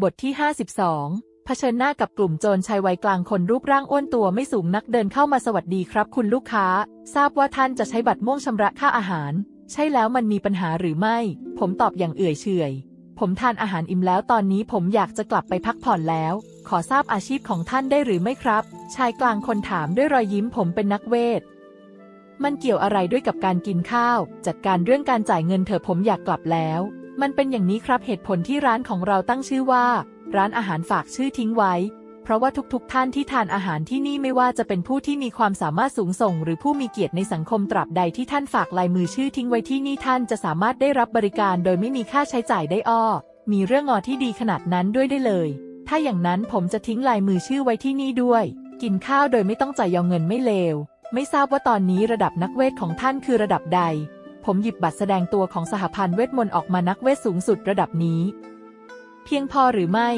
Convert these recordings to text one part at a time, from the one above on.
บทที่ 52 เผชิญหน้ากับกลุ่มโจรชายวัยกลางคนรูปร่างอ้วนตัวไม่สูงนักเดินเข้ามาสวัสดีครับ คุณลูกค้า ทราบว่าท่านจะใช้บัตรม่วงชำระค่าอาหาร ใช่แล้วมันมีปัญหาหรือไม่ ผมตอบอย่างเอื่อยเฉยผมทานอาหารอิ่มแล้วตอนนี้ผมอยากจะกลับไปพักผ่อนแล้ว ขอทราบอาชีพของท่านได้หรือไม่ครับ ชายกลางคนถามด้วยรอยยิ้มผมเป็นนักเวท มันเกี่ยวอะไรด้วยกับการกินข้าว จัดการเรื่องการจ่ายเงินเถอะผมอยากกลับแล้ว มันเป็นอย่างนี้ครับเหตุผลที่ร้านของเราตั้งชื่อว่า ร้านอาหารฝากชื่อทิ้งไว้ เพราะว่าทุกๆทท่านที่ทานอาหารที่นี่ไม่ว่าจะเป็นผู้ที่มีความสามารถสูงส่ง หรือผู้มีเกียรติในสังคมตราบใดที่ท่านฝากลายมือชื่อทิ้งไว้ที่นี่ท่านจะสามารถได้รับบริการโดยไม่มีค่าใช้จ่ายได้อ้อ มีเรื่องงอที่ดีขนาดนั้นด้วยได้เลย ถ้าอย่างนั้นผมจะทิ้งลายมือชื่อไว้ที่นี่ด้วย กินข้าวโดยไม่ต้องจ่ายยองเงินไม่เลว ไม่ทราบว่าตอนนี้ระดับนักเวทของท่านคือระดับใด ผมหยิบบัตรแสดงตัวของสหพันธ์เวทมนต์ออกมานักเวทสูงสุดระดับนี้ เพียงพอหรือไม่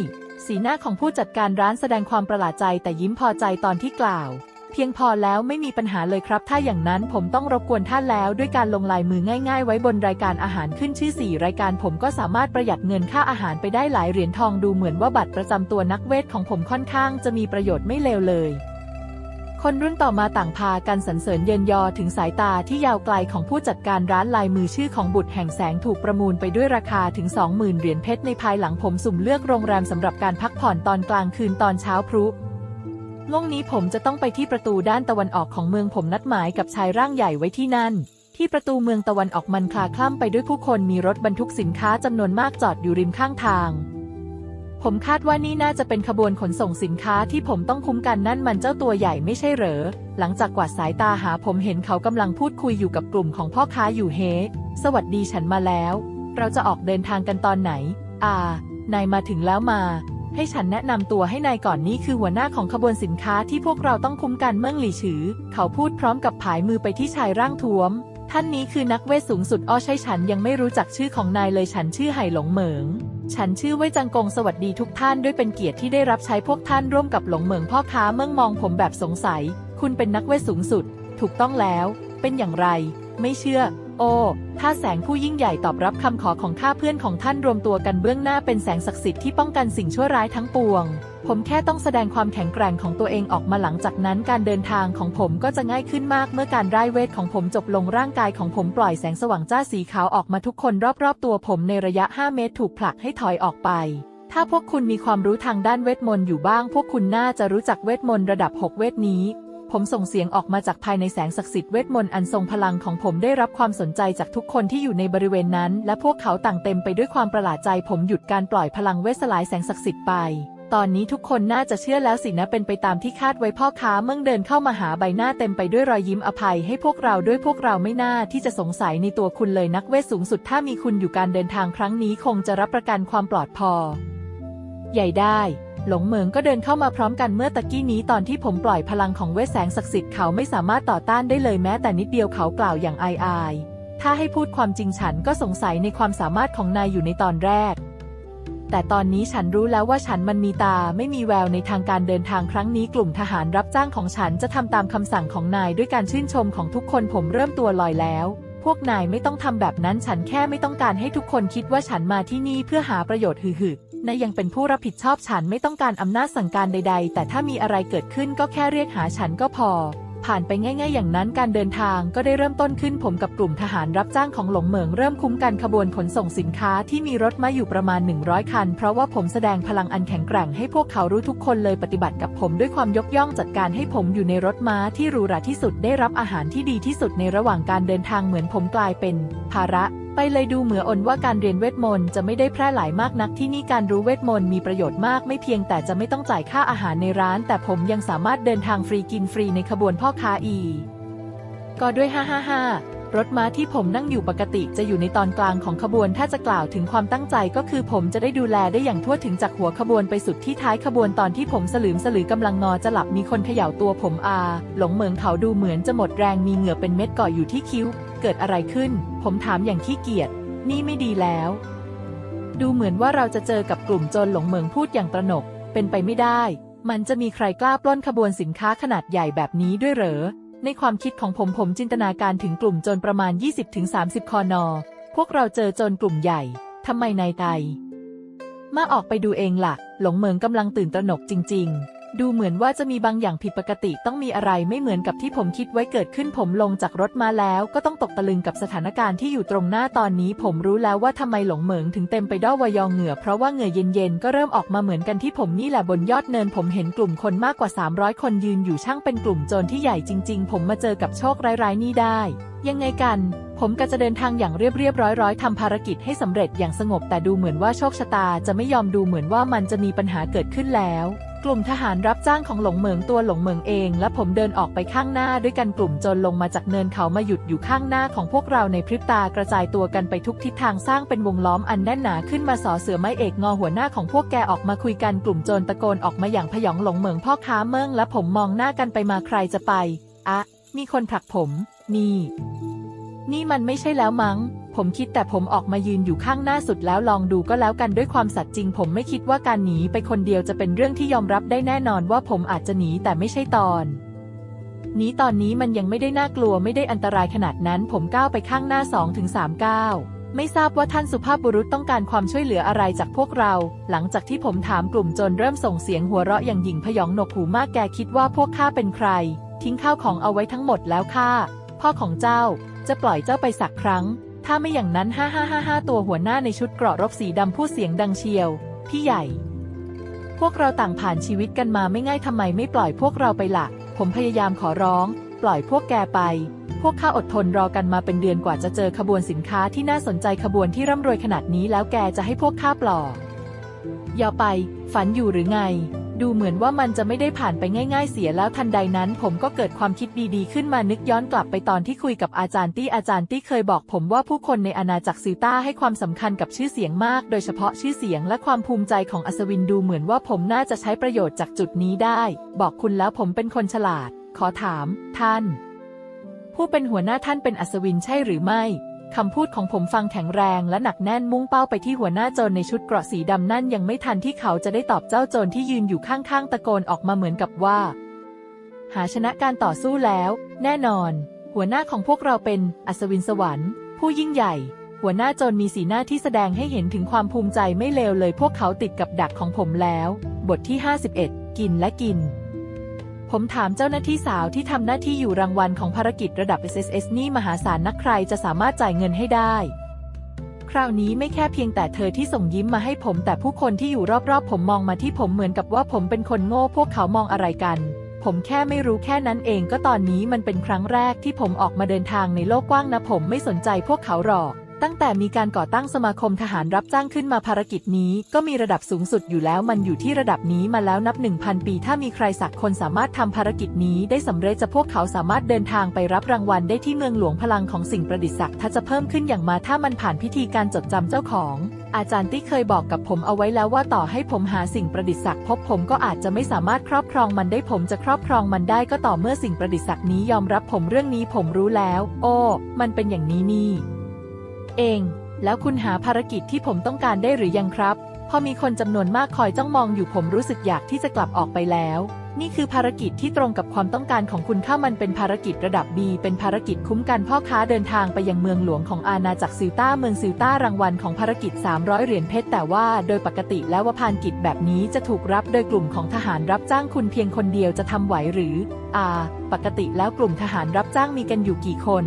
สีหน้าของผู้จัดการร้านแสดงความประหลาดใจแต่ยิ้มพอใจตอนที่กล่าว เพียงพอแล้วไม่มีปัญหาเลยครับ ถ้าอย่างนั้นผมต้องรบกวนท่านแล้วด้วยการลงลายมือง่าย ๆ ไว้บนรายการอาหารขึ้นชื่อสี่รายการผมก็สามารถประหยัดเงินค่าอาหารไปได้หลายเหรียญทองดูเหมือนว่าบัตรประจำตัวนักเวทของผมค่อนข้างจะมีประโยชน์ไม่เลวเลย คนรุ่นต่อมาต่างพากันสรรเสริญเยินยอถึงสายตาที่ยาวไกลของผู้จัดการร้านลายมือชื่อของบุตรแห่งแสงถูกประมูลไปด้วยราคาถึง 20,000 เหรียญเพชรในภายหลังผมสุ่มเลือกโรงแรมสำหรับการพักผ่อนตอนกลางคืนตอนเช้าพรุล่งนี้ผมจะต้องไปที่ประตูด้านตะวันออกของเมืองผมนัดหมายกับชายร่างใหญ่ไว้ที่นั่น ที่ประตูเมืองตะวันออกมันคลาคล่ำไปด้วยผู้คนมีรถบรรทุกสินค้าจำนวนมากจอดอยู่ริมข้างทาง ผมคาดว่านี่น่าจะเป็นขบวนขนส่งสินค้าที่ผมต้องคุ้มกันนั่นมันเจ้าตัวใหญ่ไม่ใช่เหรอ หลังจากกวาดสายตาหาผมเห็นเขากำลังพูดคุยอยู่กับกลุ่มของพ่อค้าอยู่เฮ สวัสดีฉันมาแล้ว เราจะออกเดินทางกันตอนไหน อ่า นายมาถึงแล้วมา ให้ฉันแนะนำตัวให้นายก่อนนี่คือหัวหน้าของขบวนสินค้าที่พวกเราต้องคุ้มกันเมื่องหลี่ฉือ เขาพูดพร้อมกับผายมือไปที่ชายร่างท้วม ท่านนี้คือนักเวทสูงสุดอ้อใช่ฉันยังไม่รู้จักชื่อของนายเลยฉันชื่อไห่หลงเหมิง ฉันชื่อเว้จังกงสวัสดีทุกท่านด้วยเป็นเกียรติที่ได้รับใช้พวกท่านร่วมกับหลงเหมิงพ่อค้าเมื่องมองผมแบบสงสัย คุณเป็นนักเวทสูงสุด ถูกต้องแล้ว เป็นอย่างไร ไม่เชื่อ โอ้ถ้าแสงผู้ยิ่งใหญ่ตอบรับคำขอของข้าเพื่อนของท่านรวมตัวกันเบื้องหน้าเป็นแสงศักดิ์สิทธิ์ที่ป้องกันสิ่งชั่วร้ายทั้งปวง ผมแค่ต้องแสดงความแข็งแกร่งของตัวเองออกมาหลังจากนั้นการเดินทางของผมก็จะง่ายขึ้นมากเมื่อการไร้เวทของผมจบลงร่างกายของผมปล่อยแสงสว่างจ้าสีขาวออกมาทุกคนรอบๆตัวผมในระยะ 5 เมตรถูกผลักให้ถอยออกไป ถ้าพวกคุณมีความรู้ทางด้านเวทมนต์อยู่บ้าง พวกคุณน่าจะรู้จักเวทมนต์ระดับ 6 เวทนี้ ผมส่งเสียงออกมาจากภายในแสงศักดิ์สิทธิ์เวทมนต์อันทรงพลังของผมได้รับความสนใจจากทุกคนที่อยู่ในบริเวณนั้น และพวกเขาต่างเต็มไปด้วยความประหลาดใจผมหยุดการปล่อยพลังเวทสลายแสงศักดิ์สิทธิ์ไป ตอนนี้ทุกคนน่าจะเชื่อแล้วสินะเป็นไปตามที่คาดไว้พ่อค้าเมื่อเดินเข้ามาหาใบหน้าเต็มไปด้วยรอยยิ้มอภัยให้พวกเราด้วยพวกเราไม่น่าที่จะสงสัยในตัวคุณเลยนักเวทสูงสุดถ้ามีคุณอยู่การเดินทางครั้งนี้คงจะรับประกันความปลอดพอ ใหญ่ได้ หลงเหมิงก็เดินเข้ามาพร้อมกันเมื่อตะกี้นี้ตอนที่ผมปล่อยพลังของเวทแสงศักดิ์สิทธิ์เขาไม่สามารถต่อต้านได้เลยแม้แต่นิดเดียวเขากล่าวอย่างอายอายๆถ้าให้พูดความจริงฉันก็สงสัยในความสามารถของนายอยู่ในตอนแรก แต่ตอนนี้ฉันรู้แล้วว่าฉันมันมีตาไม่มีแววในทางการเดินทางครั้งนี้กลุ่มทหารรับจ้างของฉันจะทำตามคำสั่งของนายด้วยการชื่นชมของทุกคนผมเริ่มตัวลอยแล้ว พวกนายไม่ต้องทำแบบนั้นฉันแค่ไม่ต้องการให้ทุกคนคิดว่าฉันมาที่นี่เพื่อหาประโยชน์หือๆนายยังเป็นผู้รับผิดชอบฉันไม่ต้องการอำนาจสั่งการใด ๆ แต่ถ้ามีอะไรเกิดขึ้นก็แค่เรียกหาฉันก็พอ ผ่านไปง่าย ๆ อย่างนั้นการเดินทางก็ได้เริ่มต้นขึ้นผมกับกลุ่มทหารรับจ้างของหลงเหมิงเริ่มคุ้มกันขบวนขนส่งสินค้าที่มีรถมาอยู่ประมาณ 100 คัน เพราะว่าผมแสดงพลังอันแข็งแกร่งให้พวกเขารู้ทุกคนเลยปฏิบัติกับผมด้วยความยกย่องจัดการให้ผมอยู่ในรถม้าที่หรูหราที่สุดได้รับอาหารที่ดีที่สุดในระหว่างการเดินทางเหมือนผมกลายเป็น ภาระ ไปเลยดูเหมืออนว่าการเรียนเวทมนต์จะไม่ได้แพร่หลายมากนักที่นี่การรู้เวทมนต์มีประโยชน์มากไม่เพียงแต่จะไม่ต้องจ่ายค่าอาหารในร้าน แต่ผมยังสามารถเดินทางฟรีกินฟรีในขบวนพ่อค้าอี ก็ด้วย 555 รถม้าที่ผมนั่งอยู่ปกติจะอยู่ในตอนกลางของขบวนถ้าจะกล่าวถึงความตั้งใจก็คือผมจะได้ดูแลได้อย่างทั่วถึงจากหัวขบวนไปสุดที่ท้ายขบวนตอนที่ผมสลืมสลือกำลังงอจะหลับมีคนเขย่าตัวผมอา หลงเหมืองเขาดูเหมือนจะหมดแรงมีเหงื่อเป็นเม็ดเกาะอยู่ที่คิ้ว เกิดอะไรขึ้น ผมถามอย่างขี้เกียจ นี่ไม่ดีแล้ว ดูเหมือนว่าเราจะเจอกับกลุ่มโจรหลงเมืองพูดอย่างตระหนก เป็นไปไม่ได้ มันจะมีใครกล้าปล้นขบวนสินค้าขนาดใหญ่แบบนี้ด้วยเหรอ ในความคิดของผมผมจินตนาการถึงกลุ่มโจรประมาณ 20-30 คอนอ พวกเราเจอโจรกลุ่มใหญ่ ทำไมนายไตมาออกไปดูเองล่ะ หลงเหมิงกำลังตื่นตระหนกจริง ๆ ดูเหมือนว่าจะมีบางอย่างผิดปกติต้องมีอะไรไม่เหมือนกับที่ผมคิดไว้เกิดขึ้นผมลงจากรถมาแล้ว ก็ต้องตกตะลึงกับสถานการณ์ที่อยู่ตรงหน้าตอนนี้ ผมรู้แล้วว่าทำไมหลงเหมิงถึงเต็มไปด้วยวายองเหงื่อเพราะว่าเหงื่อเย็นๆก็เริ่มออกมาเหมือนกันที่ผมนี่แหละบนยอดเนิน ผมเห็นกลุ่มคนมากกว่า 300 คนยืนอยู่ช่างเป็นกลุ่มโจรที่ใหญ่จริง ๆ ผมมาเจอกับโชคร้ายๆนี่ได้ ยังไงกันผมก็จะเดินทางอย่างเรียบเรียบร้อยร้อยๆทำภารกิจให้สำเร็จอย่างสงบแต่ดูเหมือนว่าโชคชะตาจะไม่ยอมดูเหมือนว่ามันจะมีปัญหาเกิดขึ้นแล้ว กลุ่มทหารรับจ้างของหลงเหมิงตัวหลงเหมิงเอง และผมเดินออกไปข้างหน้าด้วยกันกลุ่มจรลงมาจากเนินเขามาหยุดอยู่ข้างหน้าของพวกเราในพริบตากระจายตัวกันไปทุกทิศทางสร้างเป็นวงล้อมอันแน่นหนาขึ้นมาสอเสือไม้เอกงอหัวหน้าของพวกแกออกมาคุยกันกลุ่มโจรตะโกนออกมาอย่างพยองหลงเหมิงพ่อค้าเมืองและผมมองหน้ากันไปมาใครจะไปอะมีคนผลักผม นี่ นี่มันไม่ใช่แล้วมั้ง ผมคิดแต่ผมออกมายืนอยู่ข้างหน้าสุดแล้วลองดูก็แล้วกันด้วยความสัตย์จริง ผมไม่คิดว่าการหนีไปคนเดียวจะเป็นเรื่องที่ยอมรับได้แน่นอนว่าผมอาจจะหนีแต่ไม่ใช่ตอนหนีตอนนี้มันยังไม่ได้น่ากลัวไม่ได้อันตรายขนาดนั้น ผมก้าวไปข้างหน้า2อถึงสามก้าวไม่ทราบว่าท่านสุภาพบุรุษต้องการความช่วยเหลืออะไรจากพวกเรา หลังจากที่ผมถามกลุ่มจนเริ่มส่งเสียงหัวเราะอย่างหยิ่งพยองหนกหูมากแกคิดว่าพวกข้าเป็นใคร ทิ้งข้าวของเอาไว้ทั้งหมดแล้วข้าพ่อของเจ้า จะปล่อยเจ้าไปสักครั้ง ถ้าไม่อย่างนั้นห้าห้าห้าห้าตัวหัวหน้าในชุดเกราะรบสีดำพูดเสียงดังเชียว พี่ใหญ่ พวกเราต่างผ่านชีวิตกันมาไม่ง่ายทำไมไม่ปล่อยพวกเราไปละ่ะ ผมพยายามขอร้อง ปล่อยพวกแกไป พวกข้าอดทนรอกันมาเป็นเดือนกว่าจะเจอขบวนสินค้าที่น่าสนใจขบวนที่ร่ำรวยขนาดนี้แล้วแกจะให้พวกข้าปล่อยอย่าไป ฝันอยู่หรือไง ดูเหมือนว่ามันจะไม่ได้ผ่านไปง่ายๆเสียแล้วทันใดนั้น ผมก็เกิดความคิดดีๆ ขึ้นมานึกย้อนกลับไปตอนที่คุยกับอาจารย์ตี้อาจารย์ตี้เคยบอกผมว่าผู้คนในอาณาจักรซิต้าให้ความสำคัญกับชื่อเสียงมาก โดยเฉพาะชื่อเสียงและความภูมิใจของอัศวินดูเหมือนว่าผมน่าจะใช้ประโยชน์จากจุดนี้ได้ บอกคุณแล้วผมเป็นคนฉลาด ขอถาม ท่าน ผู้เป็นหัวหน้าท่านเป็นอัศวินใช่หรือไม่ คำพูดของผมฟังแข็งแรงและหนักแน่นมุ่งเป้าไปที่หัวหน้าโจรในชุดเกราะสีดำนั่นยังไม่ทันที่เขาจะได้ตอบเจ้าโจรที่ยืนอยู่ข้างๆตะโกนออกมาเหมือนกับว่า หาชนะการต่อสู้แล้ว แน่นอน หัวหน้าของพวกเราเป็นอัศวินสวรรค์ ผู้ยิ่งใหญ่ หัวหน้าโจรมีสีหน้าที่แสดงให้เห็นถึงความภูมิใจไม่เลวเลย พวกเขาติดกับดักของผมแล้ว บทที่ 51 กินและกิน ผมถามเจ้าหน้าที่สาวที่ทำหน้าที่อยู่รางวัลของภารกิจระดับ SSS นี่มหาศาลนักใครจะสามารถจ่ายเงินให้ได้ คราวนี้ไม่แค่เพียงแต่เธอที่ส่งยิ้มมาให้ผม แต่ผู้คนที่อยู่รอบๆ ผมมองมาที่ผมเหมือนกับว่าผมเป็นคนโง่พวกเขามองอะไรกัน ผมแค่ไม่รู้แค่นั้นเองก็ตอนนี้มันเป็นครั้งแรกที่ผมออกมาเดินทางในโลกกว้างนะผมไม่สนใจพวกเขาหรอก ตั้งแต่มีการก่อตั้งสมาคมทหารรับจ้างขึ้นมาภารกิจนี้ ก็มีระดับสูงสุดอยู่แล้วมันอยู่ที่ระดับนี้มาแล้วนับ 1,000 ปี ถ้ามีใครสักคนสามารถทำภารกิจนี้ได้สำเร็จจะพวกเขาสามารถเดินทางไปรับรางวัลได้ที่เมืองหลวงพลังของสิ่งประดิษฐ์ศักดิ์ถ้าจะเพิ่มขึ้นอย่างมาถ้ามันผ่านพิธีการจดจำเจ้าของ อาจารย์ที่เคยบอกกับผมเอาไว้แล้วว่าต่อให้ผมหาสิ่งประดิษฐ์ศักดิ์พบผมก็อาจจะไม่สามารถครอบครองมันได้ผมจะครอบครองมันได้ก็ต่อเมื่อสิ่งประดิษฐ์ศักดิ์นี้ยอมรับผมเรื่องนี้ผมรู้แล้ว โอ้ มันเป็นอย่างนี้นี่ เอง แล้วคุณหาภารกิจที่ผมต้องการได้หรือยังครับ พอมีคนจำนวนมากคอยจ้องมองอยู่ผมรู้สึกอยากที่จะกลับออกไปแล้ว นี่คือภารกิจที่ตรงกับความต้องการของคุณถ้ามันเป็นภารกิจระดับ B เป็นภารกิจคุ้มกันพ่อค้าเดินทางไปยังเมืองหลวงของอาณาจักรซิลต้าเมืองซิลต้ารางวัลของภารกิจ 300 เหรียญเพชรแต่ว่าโดยปกติแล้วว่าพานกิจแบบนี้จะถูกรับโดยกลุ่มของทหารรับจ้างคุณเพียงคนเดียวจะทำไหวหรืออ่าปกติแล้วกลุ่มทหารรับจ้างมีกันอยู่กี่คน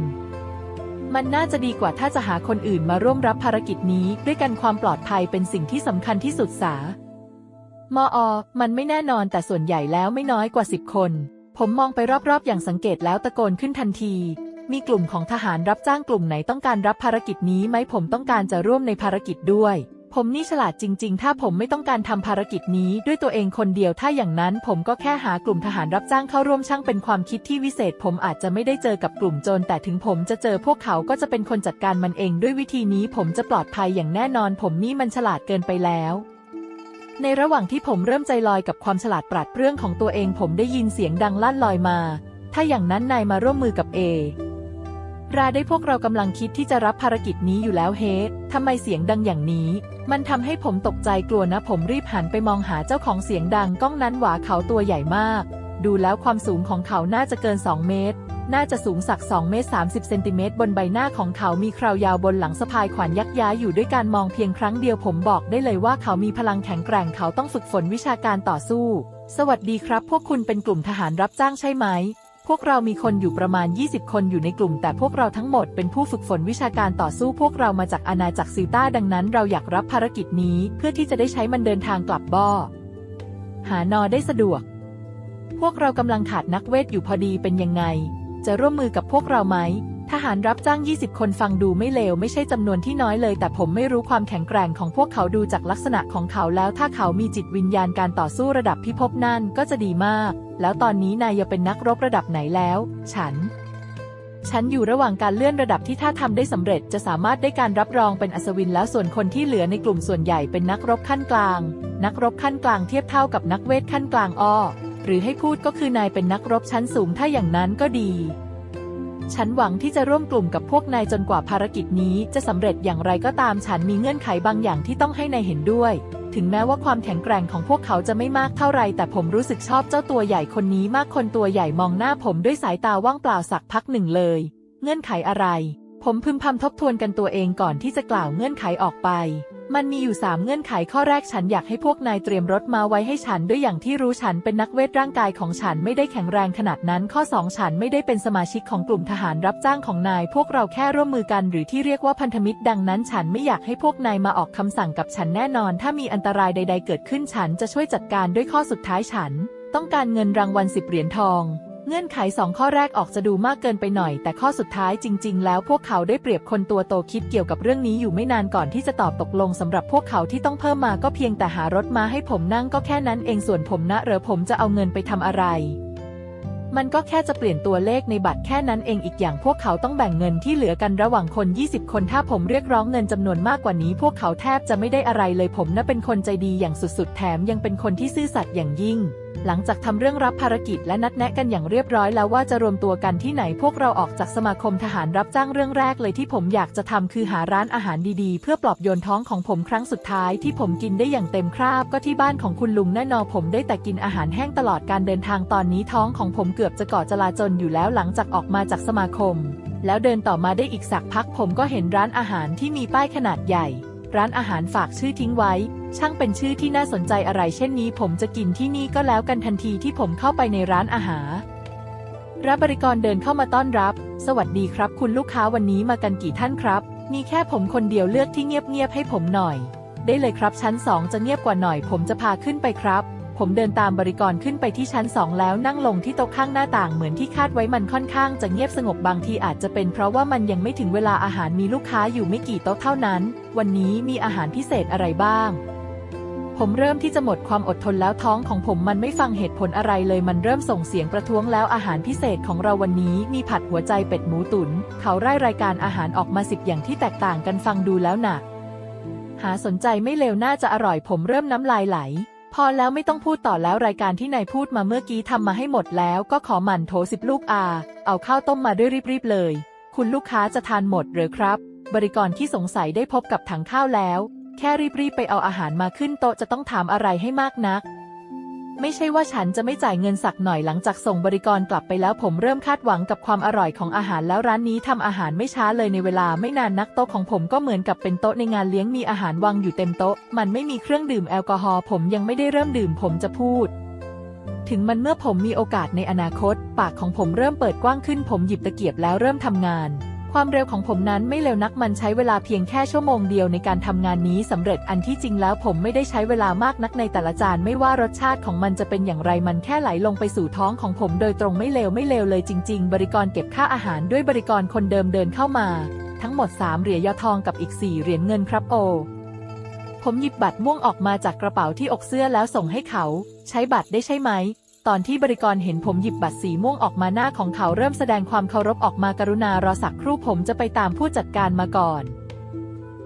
มันน่าจะดีกว่าถ้าจะหาคนอื่นมาร่วมรับภารกิจนี้ด้วยกันความปลอดภัยเป็นสิ่งที่สำคัญที่สุดสามออมันไม่แน่นอนแต่ส่วนใหญ่แล้วไม่น้อยกว่าสิบคน ผมมองไปรอบๆ อย่างสังเกตแล้วตะโกนขึ้นทันที มีกลุ่มของทหารรับจ้างกลุ่มไหนต้องการรับภารกิจนี้ไหมผมต้องการจะร่วมในภารกิจด้วย ผมนี่ฉลาดจริง ๆ ถ้าผมไม่ต้องการทำภารกิจนี้ด้วยตัวเองคนเดียว ถ้าอย่างนั้นผมก็แค่หากลุ่มทหารรับจ้างเข้าร่วมช่างเป็นความคิดที่วิเศษ ผมอาจจะไม่ได้เจอกับกลุ่มโจรแต่ถึงผมจะเจอพวกเขาก็จะเป็นคนจัดการมันเองด้วยวิธีนี้ผมจะปลอดภัยอย่างแน่นอน ผมนี่มันฉลาดเกินไปแล้วในระหว่างที่ผมเริ่มใจลอยกับความฉลาดปราดเปรื่องของตัวเองผมได้ยินเสียงดังลั่นลอยมา ถ้าอย่างนั้นนายมาร่วมมือกับเอ ราได้พวกเรากำลังคิดที่จะรับภารกิจนี้อยู่แล้วเฮดทำไมเสียงดังอย่างนี้ มันทำให้ผมตกใจกลัวนะผมรีบหันไปมองหาเจ้าของเสียงดังก้องนั้นหวาเขาตัวใหญ่มาก ดูแล้วความสูงของเขาน่าจะเกิน 2 เมตร น่าจะสูงสัก 2 เมตร 30 เซนติเมตรบนใบหน้าของเขามีคราวยาวบนหลังสะพายขวานยักย้ายอยู่ด้วยการมองเพียงครั้งเดียวผมบอกได้เลยว่าเขามีพลังแข็งแกร่งเขาต้องฝึกฝนวิชาการต่อสู้ สวัสดีครับ พวกคุณเป็นกลุ่มทหารรับจ้างใช่ไหม พวกเรามีคนอยู่ประมาณ 20 คนอยู่ในกลุ่ม แต่พวกเราทั้งหมดเป็นผู้ฝึกฝนวิชาการต่อสู้พวกเรามาจากอาณาจักรซิลต้าดังนั้น เราอยากรับภารกิจนี้เพื่อที่จะได้ใช้มันเดินทางกลับบ่อ หานอได้สะดวก พวกเรากำลังขาดนักเวทอยู่พอดีเป็นยังไง จะร่วมมือกับพวกเราไหม ทหารรับจ้าง 20 คนฟังดูไม่เลวไม่ใช่จำนวนที่น้อยเลย แต่ผมไม่รู้ความแข็งแกร่งของพวกเขาดูจากลักษณะของเขาแล้วถ้าเขามีจิตวิญญาณการต่อสู้ระดับพิภพนั่นก็จะดีมาก แล้วตอนนี้นายยังเป็นนักรบระดับไหนแล้ว ฉัน ฉันอยู่ระหว่างการเลื่อนระดับที่ถ้าทำได้สำเร็จจะสามารถได้การรับรองเป็นอัศวินแล้วส่วนคนที่เหลือในกลุ่มส่วนใหญ่เป็นนักรบขั้นกลาง นักรบขั้นกลางเทียบเท่ากับนักเวทขั้นกลางอ้อหรือให้พูดก็คือนายเป็นนักรบชั้นสูงถ้าอย่างนั้นก็ดี ฉันหวังที่จะร่วมกลุ่มกับพวกนายจนกว่าภารกิจนี้จะสำเร็จอย่างไรก็ตามฉันมีเงื่อนไขบางอย่างที่ต้องให้นายเห็นด้วย ถึงแม้ว่าความแข็งแกร่งของพวกเขาจะไม่มากเท่าไร แต่ผมรู้สึกชอบเจ้าตัวใหญ่คนนี้มากคนตัวใหญ่มองหน้าผมด้วยสายตาว่างเปล่าสักพักหนึ่งเลย เงื่อนไขอะไร ผมพึมพำทบทวนกันตัวเองก่อนที่จะกล่าวเงื่อนไขออกไป มันมีอยู่ 3 เงื่อนไขข้อแรกฉันอยากให้พวกนายเตรียมรถมาไว้ให้ฉันด้วยอย่างที่รู้ฉันเป็นนักเวทร่างกายของฉันไม่ได้แข็งแรงขนาดนั้น ข้อ 2 ฉันไม่ได้เป็นสมาชิกของกลุ่มทหารรับจ้างของนาย พวกเราแค่ร่วมมือกันหรือที่เรียกว่าพันธมิตรดังนั้น ฉันไม่อยากให้พวกนายมาออกคำสั่งกับฉันแน่นอน ถ้ามีอันตรายใด ๆ เกิดขึ้นฉันจะช่วยจัดการด้วยข้อสุดท้ายฉัน ต้องการเงินรางวัลสิบเหรียญทอง เงื่อนไขสองข้อแรกออกจะดูมากเกินไปหน่อย แต่ข้อสุดท้ายจริง ๆ แล้วพวกเขาได้เปรียบคนตัวโตคิดเกี่ยวกับเรื่องนี้อยู่ไม่นานก่อนที่จะตอบตกลงสำหรับพวกเขาที่ต้องเพิ่มมาก็เพียงแต่หารถมาให้ผมนั่งก็แค่นั้นเองส่วนผมนะหรือผมจะเอาเงินไปทำอะไร มันก็แค่จะเปลี่ยนตัวเลขในบัตรแค่นั้นเองอีกอย่างพวกเขาต้องแบ่งเงินที่เหลือกันระหว่างคน 20 คนถ้าผมเรียกร้องเงินจำนวนมากกว่านี้ พวกเขาแทบจะไม่ได้อะไรเลยผมน่ะเป็นคนใจดีอย่างสุดๆแถมยังเป็นคนที่ซื่อสัตย์อย่างยิ่ง หลังจากทำเรื่องรับภารกิจและนัดแนะกันอย่างเรียบร้อยแล้วว่าจะรวมตัวกันที่ไหนพวกเราออกจากสมาคมทหารรับจ้างเรื่องแรกเลยที่ผมอยากจะทำคือหาร้านอาหารดีๆ เพื่อปลอบโยนท้องของผมครั้งสุดท้ายที่ผมกินได้อย่างเต็มคราบ ก็ที่บ้านของคุณลุงแน่นอนผมได้แต่กินอาหารแห้งตลอดการเดินทางตอนนี้ท้องของผมเกือบจะก่อจลาจลอยู่แล้วหลังจากออกมาจากสมาคม แล้วเดินต่อมาได้อีกสักพักผมก็เห็นร้านอาหารที่มีป้ายขนาดใหญ่ ร้านอาหารฝากชื่อทิ้งไว้ ช่างเป็นชื่อที่น่าสนใจอะไรเช่นนี้ผมจะกินที่นี่ก็แล้วกันทันทีที่ผมเข้าไปในร้านอาหารรับบริกรเดินเข้ามาต้อนรับ สวัสดีครับ คุณลูกค้าวันนี้มากันกี่ท่านครับ มีแค่ผมคนเดียวเลือกที่เงียบๆให้ผมหน่อย ได้เลยครับชั้นสองจะเงียบกว่าหน่อย ผมจะพาขึ้นไปครับ ผมเดินตามบริกรขึ้นไปที่ชั้นสองแล้วนั่งลงที่โต๊ะข้างหน้าต่างเหมือนที่คาดไว้มันค่อนข้างจะเงียบสงบบางทีอาจจะเป็นเพราะว่ามันยังไม่ถึงเวลาอาหารมีลูกค้าอยู่ไม่กี่โต๊ะเท่านั้น วันนี้มีอาหารพิเศษอะไรบ้าง ผมเริ่มที่จะหมดความอดทนแล้วท้องของผมมันไม่ฟังเหตุผลอะไรเลยมันเริ่มส่งเสียงประท้วงแล้วอาหารพิเศษของเราวันนี้มีผัดหัวใจเป็ดหมูตุนเขาไล่รายการอาหารออกมาสิบอย่างที่แตกต่างกันฟังดูแล้วหนักหาสนใจไม่เลวน่าจะอร่อยผมเริ่มน้ำลายไหล พอแล้วไม่ต้องพูดต่อแล้วรายการที่นายพูดมาเมื่อกี้ทำมาให้หมดแล้วก็ขอหมั่นโถสิบลูกอา เอาข้าวต้มมาด้วยรีบๆเลย คุณลูกค้าจะทานหมดหรือครับ บริกรที่สงสัยได้พบกับถังข้าวแล้ว แค่รีบๆไปเอาอาหารมาขึ้นโต๊ะจะต้องถามอะไรให้มากนัก ไม่ใช่ว่าฉันจะไม่จ่ายเงินสักหน่อยหลังจากส่งบริกรกลับไปแล้วผมเริ่มคาดหวังกับความอร่อยของอาหารแล้วร้านนี้ทำอาหารไม่ช้าเลยในเวลาไม่นานนักโต๊ะของผมก็เหมือนกับเป็นโต๊ะในงานเลี้ยงมีอาหารวางอยู่เต็มโต๊ะ มันไม่มีเครื่องดื่มแอลกอฮอล์ผมยังไม่ได้เริ่มดื่มผมจะพูด ถึงมันเมื่อผมมีโอกาสในอนาคต ปากของผมเริ่มเปิดกว้างขึ้นผมหยิบตะเกียบแล้วเริ่มทำงาน ความเร็วของผมนั้นไม่เร็วนักมันใช้เวลาเพียงแค่ชั่วโมงเดียวในการทำงานนี้สำเร็จอันที่จริงแล้วผมไม่ได้ใช้เวลามากนักในแต่ละจานไม่ว่ารสชาติของมันจะเป็นอย่างไรมันแค่ไหลลงไปสู่ท้องของผมโดยตรงไม่เลวไม่เลวเลยจริง ๆ บริกรเก็บค่าอาหารด้วยบริกรคนเดิมเดินเข้ามา ทั้งหมด 3 เหรียญยอทองกับอีก 4 เหรียญเงินครับโอ ผมหยิบบัตรม่วงออกมาจากกระเป๋าที่อกเสื้อแล้วส่งให้เขา ใช้บัตรได้ใช่ไหม ตอนที่บริกรเห็นผมหยิบบัตรสีม่วงออกมาหน้าของเขาเริ่มแสดงความเคารพออกมากรุณารอสักครู่ผมจะไปตามผู้จัดการมาก่อน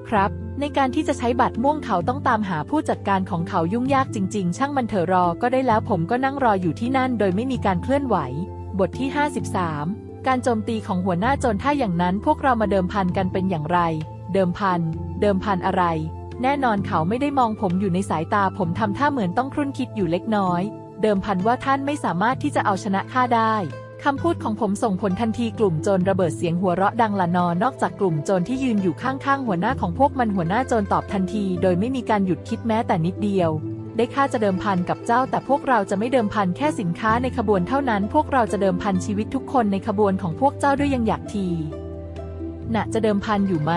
ครับ ในการที่จะใช้บัตรม่วงเขาต้องตามหาผู้จัดการของเขายุ่งยากจริง ๆ ช่างมันเถอะรอก็ได้แล้วผมก็นั่งรออยู่ที่นั่นโดยไม่มีการเคลื่อนไหว บทที่ 53 การโจมตีของหัวหน้าโจรถ้าอย่างนั้นพวกเรามาเดิมพันกันเป็นอย่างไร เดิมพัน เดิมพันอะไรแน่นอนเขาไม่ได้มองผมอยู่ในสายตาผมทำท่าเหมือนต้องครุ่นคิดอยู่เล็กน้อย เดิมพันว่าท่านไม่สามารถที่จะเอาชนะข้าได้คำพูดของผมส่งผลทันทีกลุ่มโจรระเบิดเสียงหัวเราะดังละนอนอกจากกลุ่มโจรที่ยืนอยู่ข้างๆ หัวหน้าของพวกมันหัวหน้าโจรตอบทันที โดยไม่มีการหยุดคิดแม้แต่นิดเดียว ได้ค่าจะเดิมพันกับเจ้า แต่พวกเราจะไม่เดิมพันแค่สินค้าในขบวนเท่านั้น พวกเราจะเดิมพันชีวิตทุกคนในขบวนของพวกเจ้าด้วยยังอยากที น่ะจะเดิมพันอยู่ไหม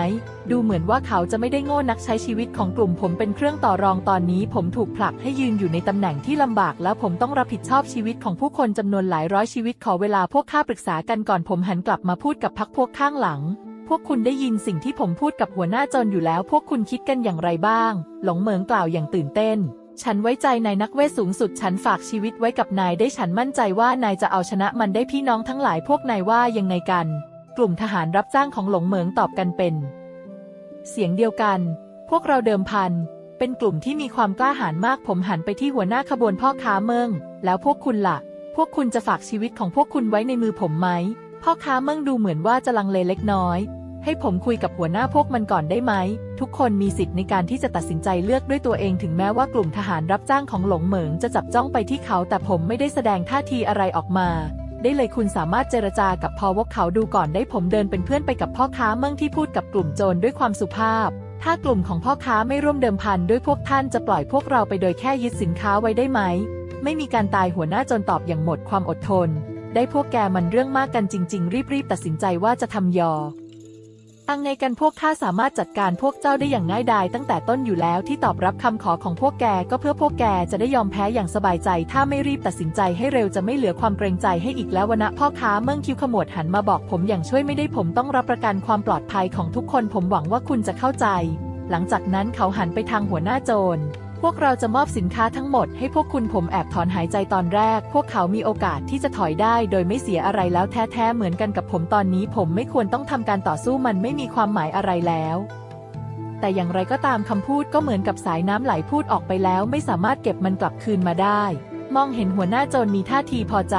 ดูเหมือนว่าเขาจะไม่ได้โง่นักใช้ชีวิตของกลุ่มผมเป็นเครื่องต่อรองตอนนี้ ผมถูกผลักให้ยืนอยู่ในตำแหน่งที่ลำบาก แล้วผมต้องรับผิดชอบชีวิตของผู้คนจำนวนหลายร้อยชีวิตขอเวลาพวกข้าปรึกษากันก่อนผมหันกลับมาพูดกับพักพวกข้างหลัง พวกคุณได้ยินสิ่งที่ผมพูดกับหัวหน้าจนอยู่แล้ว พวกคุณคิดกันอย่างไรบ้าง หลงเหมิงกล่าวอย่างตื่นเต้นฉันไว้ใจนายนักเวทสูงสุด ฉันฝากชีวิตไว้กับนายได้ฉันมั่นใจว่านายจะเอาชนะมันได้พี่น้องทั้งหลายพวกนายว่ายังไงกัน กลุ่มทหารรับจ้างของหลงเหมิงตอบกันเป็น เสียงเดียวกัน พวกเราเดิมพัน เป็นกลุ่มที่มีความกล้าหาญมากผมหันไปที่หัวหน้าขบวนพ่อค้าเมิงแล้วพวกคุณล่ะ พวกคุณจะฝากชีวิตของพวกคุณไว้ในมือผมไหม พ่อค้าเมิงดูเหมือนว่าจะลังเลเล็กน้อย ให้ผมคุยกับหัวหน้าพวกมันก่อนได้ไหม ทุกคนมีสิทธิ์ในการที่จะตัดสินใจเลือกด้วยตัวเองถึงแม้ว่ากลุ่มทหารรับจ้างของหลงเหมิงจะจับจ้องไปที่เขาแต่ผมไม่ได้แสดงท่าทีอะไรออกมา ได้เลยคุณสามารถเจรจากับพอวกเขาดูก่อนได้ผมเดินเป็นเพื่อนไปกับพ่อค้าเมืองที่พูดกับกลุ่มโจรด้วยความสุภาพ ถ้ากลุ่มของพ่อค้าไม่ร่วมเดิมพันด้วยพวกท่านจะปล่อยพวกเราไปโดยแค่ยึดสินค้าไว้ได้ไหม ไม่มีการตายหัวหน้าโจรตอบอย่างหมดความอดทน ได้พวกแกมันเรื่องมากกันจริง ๆ รีบๆตัดสินใจว่าจะทำยอ อังไงกันพวกข้าสามารถจัดการพวกเจ้าได้อย่างง่ายดายตั้งแต่ต้นอยู่แล้วที่ตอบรับคำขอของพวกแกก็เพื่อพวกแกจะได้ยอมแพ้อย่างสบายใจ ถ้าไม่รีบตัดสินใจให้เร็วจะไม่เหลือความเกรงใจให้อีกแล้ววนะพ่อค้าเมืองคิวขมวดหันมาบอกผมอย่างช่วยไม่ได้ผมต้องรับประกันความปลอดภัยของทุกคนผมหวังว่าคุณจะเข้าใจ หลังจากนั้นเขาหันไปทางหัวหน้าโจร วกเราจะมอบสินค้าทั้งหมดให้พวกคุณผมแอบถอนหายใจตอนแรก พวกเขามีโอกาสที่จะถอยได้โดยไม่เสียอะไรแล้วแท้ๆเหมือนกันกับผมตอนนี้ผมไม่ควรต้องทำการต่อสู้มันไม่มีความหมายอะไรแล้วแต่อย่างไรก็ตามคำพูดก็เหมือนกับสายน้ำไหลพูดออกไปแล้ว ไม่สามารถเก็บมันกลับคืนมาได้ มองเห็นหัวหน้าโจรมีท่าทีพอใจ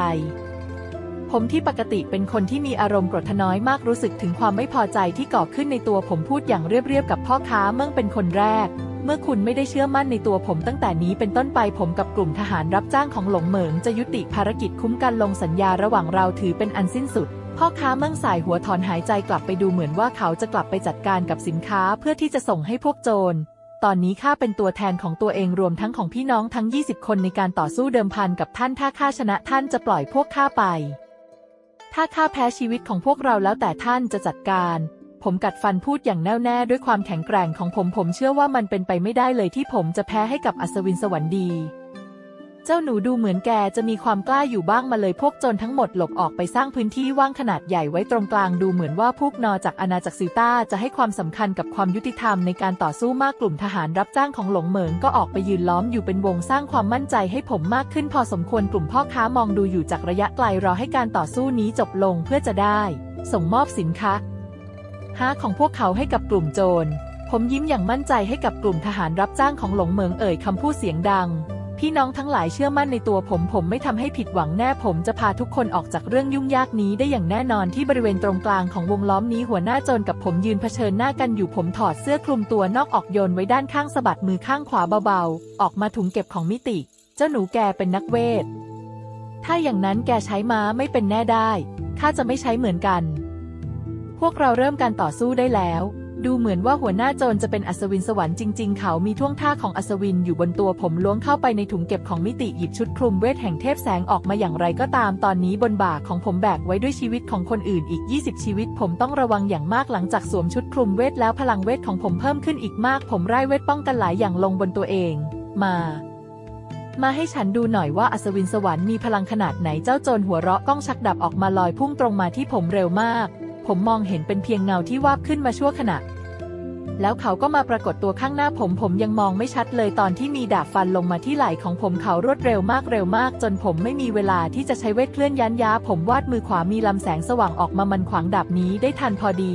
ผมที่ปกติเป็นคนที่มีอารมณ์กรดน้อยมากรู้สึกถึงความไม่พอใจที่ก่อขึ้นในตัวผมพูดอย่างเรียบๆกับพ่อค้าเมื่งเป็นคนแรก เมื่อคุณไม่ได้เชื่อมั่นในตัวผมตั้งแต่นี้เป็นต้นไปผมกับกลุ่มทหารรับจ้างของหลงเหมิงจะยุติภารกิจคุ้มกันลงสัญญาระหว่างเราถือเป็นอันสิ้นสุด พ่อค้าเมื่งสายหัวถอนหายใจกลับไปดูเหมือนว่าเขาจะกลับไปจัดการกับสินค้าเพื่อที่จะส่งให้พวกโจรตอนนี้ข้าเป็นตัวแทนของตัวเองรวมทั้งของพี่น้องทั้ง 20 คนในการต่อสู้เดิมพันกับท่านถ้าข้าชนะท่านจะปล่อยพวกข้าไป ถ้าข้าแพ้ชีวิตของพวกเราแล้วแต่ท่านจะจัดการ ผมกัดฟันพูดอย่างแน่วแน่ด้วยความแข็งแกร่งของผมผมเชื่อว่ามันเป็นไปไม่ได้เลยที่ผมจะแพ้ให้กับอัศวินสวรรค์ดี เจ้าหนูดูเหมือนแกจะมีความกล้าอยู่บ้างมาเลยพวกโจรทั้งหมดหลบออกไปสร้างพื้นที่ว่างขนาดใหญ่ไว้ตรงกลางดูเหมือนว่าพวกนอจากอาณาจักรซิต้าจะให้ความสำคัญกับความยุติธรรมในการต่อสู้มากกลุ่มทหารรับจ้างของหลงเหมิงก็ออกไปยืนล้อมอยู่เป็นวงสร้างความมั่นใจให้ผมมากขึ้นพอสมควรกลุ่มพ่อค้ามองดูอยู่จากระยะไกลรอให้การต่อสู้นี้จบลงเพื่อจะได้ ส่งมอบสินค้า หาของพวกเขาให้กับกลุ่มโจร ผมยิ้มอย่างมั่นใจให้กับกลุ่มทหารรับจ้างของหลงเหมิงเอ่ยคำพูดเสียงดัง พี่น้องทั้งหลายเชื่อมั่นในตัวผมผมไม่ทำให้ผิดหวังแน่ผมจะพาทุกคนออกจากเรื่องยุ่งยากนี้ได้อย่างแน่นอนที่บริเวณตรงกลางของวงล้อมนี้หัวหน้าโจรกับผมยืนเผชิญหน้ากันอยู่ผมถอดเสื้อคลุมตัวนอกออกโยนไว้ด้านข้างสะบัดมือข้างขวาเบาๆ ออกมาถุงเก็บของมิติ เจ้าหนูแกเป็นนักเวท ถ้าอย่างนั้นแกใช้ม้าไม่เป็นแน่ได้ข้าจะไม่ใช้เหมือนกัน พวกเราเริ่มการต่อสู้ได้แล้ว ดูเหมือนว่าหัวหน้าโจรจะเป็นอัศวินสวรรค์จริงๆ เขามีท่วงท่าของอัศวินอยู่บนตัวผมล้วงเข้าไปในถุงเก็บของมิติหยิบชุดคลุมเวทแห่งเทพแสงออกมาอย่างไรก็ตามตอนนี้บนบ่าของผมแบกไว้ด้วยชีวิตของคนอื่นอีก 20 ชีวิต ผมต้องระวังอย่างมากหลังจากสวมชุดคลุมเวทแล้วพลังเวทของผมเพิ่มขึ้นอีกมาก ผมไร้เวทป้องกันหลายอย่างลงบนตัวเอง มามาให้ฉันดูหน่อยว่าอัศวินสวรรค์มีพลังขนาดไหนเจ้าโจรหัวเราะก้องชักดับออกมาลอยพุ่งตรงมาที่ผมเร็วมาก ผมมองเห็นเป็นเพียงเงาที่วาบขึ้นมาชั่วขณะ แล้วเขาก็มาปรากฏตัวข้างหน้าผม ผมยังมองไม่ชัดเลยตอนที่มีดาบฟันลงมาที่ไหล่ของผมเขารวดเร็วมากเร็วมาก จนผมไม่มีเวลาที่จะใช้เวทเคลื่อนยันยา ผมวาดมือขวามีลำแสงสว่างออกมามันขวางดาบนี้ได้ทันพอดี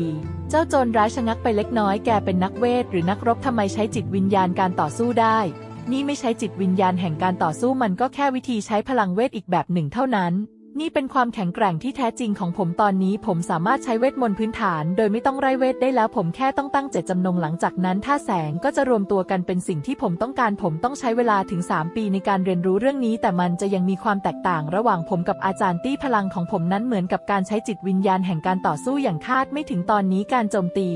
เจ้าโจรร้ายชะงักไปเล็กน้อย แกเป็นนักเวทหรือนักรบทำไมใช้จิตวิญญาณการต่อสู้ได้ นี่ไม่ใช้จิตวิญญาณแห่งการต่อสู้มันก็แค่วิธีใช้พลังเวทอีกแบบหนึ่งเท่านั้น นี่เป็นความแข็งแกร่งที่แท้จริงของผมตอนนี้ ผมสามารถใช้เวทมนต์พื้นฐาน โดยไม่ต้องไร้เวทได้แล้ว ผมแค่ต้องตั้งเจตจำนงหลังจากนั้นถ้าแสงก็จะรวมตัวกันเป็นสิ่งที่ผมต้องการผมต้องใช้เวลาถึง 3 ปีในการเรียนรู้เรื่องนี้ แต่มันจะยังมีความแตกต่างระหว่างผมกับอาจารย์ตี้พลังของผมนั้นเหมือนกับการใช้จิตวิญญาณแห่งการต่อสู้อย่างคาดไม่ถึงตอนนี้การโจมตี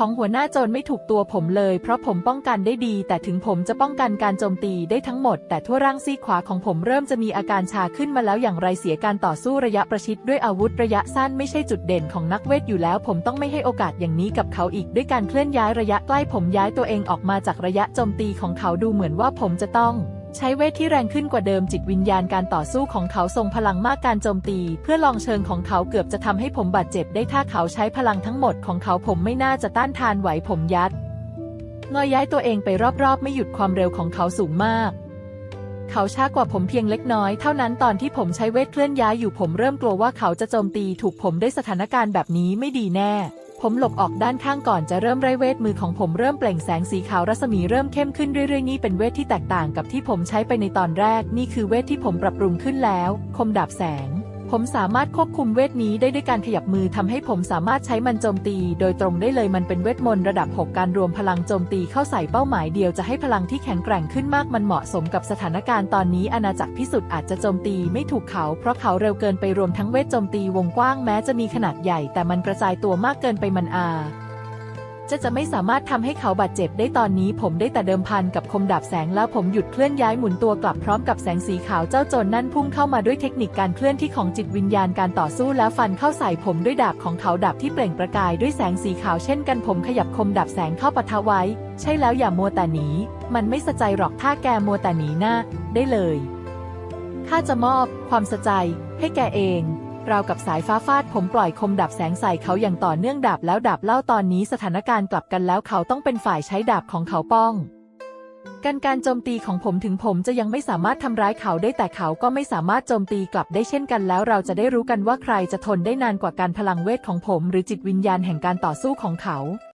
ของหัวหน้าโจรไม่ถูกตัวผมเลย เพราะผมป้องกันได้ดี แต่ถึงผมจะป้องกันการโจมตีได้ทั้งหมด แต่ทั่วร่างซีขวาของผมเริ่มจะมีอาการชาขึ้นมาแล้วอย่างไรเสียการต่อสู้ระยะประชิดด้วยอาวุธระยะสั้นไม่ใช่จุดเด่นของนักเวทอยู่แล้ว ผมต้องไม่ให้โอกาสอย่างนี้กับเขาอีก ด้วยการเคลื่อนย้ายระยะใกล้ผมย้ายตัวเองออกมาจากระยะโจมตีของเขาดูเหมือนว่าผมจะต้อง ใช้เวทที่แรงขึ้นกว่าเดิมจิตวิญญาณการต่อสู้ของเขาทรงพลังมากการโจมตี เพื่อลองเชิงของเขาเกือบจะทำให้ผมบาดเจ็บได้ถ้าเขาใช้พลังทั้งหมดของเขาผมไม่น่าจะต้านทานไหวผมยัดงอยย้ายตัวเองไปรอบๆ ไม่หยุดความเร็วของเขาสูงมากเขาช้ากว่าผมเพียงเล็กน้อยเท่านั้นตอนที่ผมใช้เวทเคลื่อนย้ายอยู่ผมเริ่มกลัวว่าเขาจะโจมตีถูกผมได้สถานการณ์แบบนี้ไม่ดีแน่ ผมหลบออกด้านข้างก่อนจะเริ่มไร้เวทมือของผมเริ่มเปล่งแสงสีขาวรัศมีเริ่มเข้มขึ้นเรื่อยๆนี่เป็นเวทที่แตกต่างกับที่ผมใช้ไปในตอนแรก นี่คือเวทที่ผมปรับปรุงขึ้นแล้ว คมดาบแสง ผมสามารถควบคุมเวทนี้ได้ด้วยการขยับมือทำให้ผมสามารถใช้มันโจมตี โดยตรงได้เลยมันเป็นเวทมนต์ระดับ 6 การรวมพลังโจมตีเข้าใส่เป้าหมายเดียวจะให้พลังที่แข็งแกร่งขึ้นมากมันเหมาะสมกับสถานการณ์ตอนนี้อาณาจักรพิสุทธิ์อาจจะโจมตีไม่ถูกเขา เพราะเขาเร็วเกินไปรวมทั้งเวทโจมตีวงกว้างแม้จะมีขนาดใหญ่ แต่มันกระจายตัวมากเกินไปมันอา จะจะไม่สามารถทำให้เขาบาดเจ็บได้ตอนนี้ ผมได้แต่เดิมพันกับคมดาบแสงแล้วผมหยุดเคลื่อนย้ายหมุนตัวกลับพร้อมกับแสงสีขาวเจ้าโจรนั่นพุ่งเข้ามาด้วยเทคนิคการเคลื่อนที่ของจิตวิญญาณการต่อสู้แล้วฟันเข้าใส่ผมด้วยดาบของเขาดาบที่เปล่งประกายด้วยแสงสีขาวเช่นกันผมขยับคมดาบแสงเข้าปะทะไว้ ใช่แล้วอย่ามัวแต่หนี มันไม่สะใจหรอกถ้าแกมัวแต่หนีหน้า ได้เลยข้าจะมอบ ความสะใจ ให้แกเอง ราวกับสายฟ้าฟาดผมปล่อยคมดาบแสงใส่เขาอย่างต่อเนื่องดาบแล้วดาบเล่าตอนนี้สถานการณ์กลับกันแล้วเขาต้องเป็นฝ่ายใช้ดาบของเขาป้อง กันการโจมตีของผมถึงผมจะยังไม่สามารถทำร้ายเขาได้แต่เขาก็ไม่สามารถโจมตีกลับได้เช่นกันแล้วเราจะได้รู้กันว่าใครจะทนได้นานกว่าการพลังเวทของผม หรือจิตวิญญาณแห่งการต่อสู้ของเขา